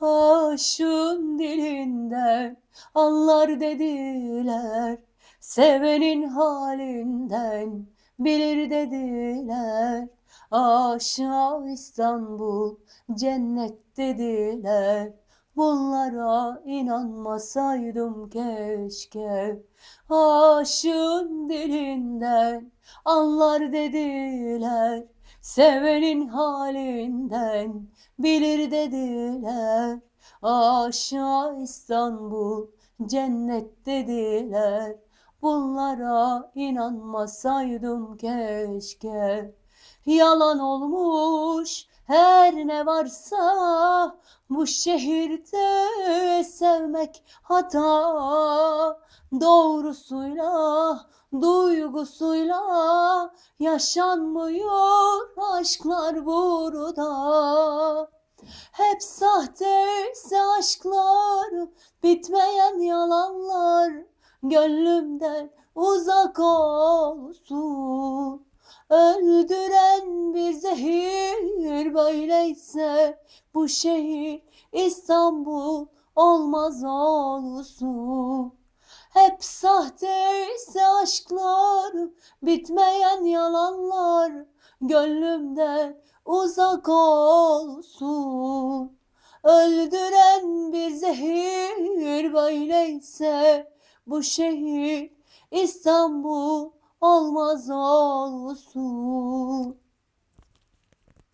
Aşığın dilinden anlar dediler. Sevenin halinden bilir dediler. Aşağı İstanbul cennet dediler. Bunlara inanmasaydım keşke. Aşığın dilinden anlar dediler Sevenin halinden bilir dediler. Aşağı İstanbul cennet dediler. Bunlara inanmasaydım keşke. Yalan olmuş her ne varsa Bu şehirde sevmek hata. Doğrusuyla duygusuyla Yaşanmıyor aşklar burada. Hep sahteyse aşklar Bitmeyen yalanlar Gönlümden uzak olsun böyleyse Bu şehir İstanbul olmaz olsun. Hep sahteyse aşklar, bitmeyen yalanlar Gönlümden uzak olsun. Öldüren bir zehir böyleyse Bu şehir İstanbul olmaz olsun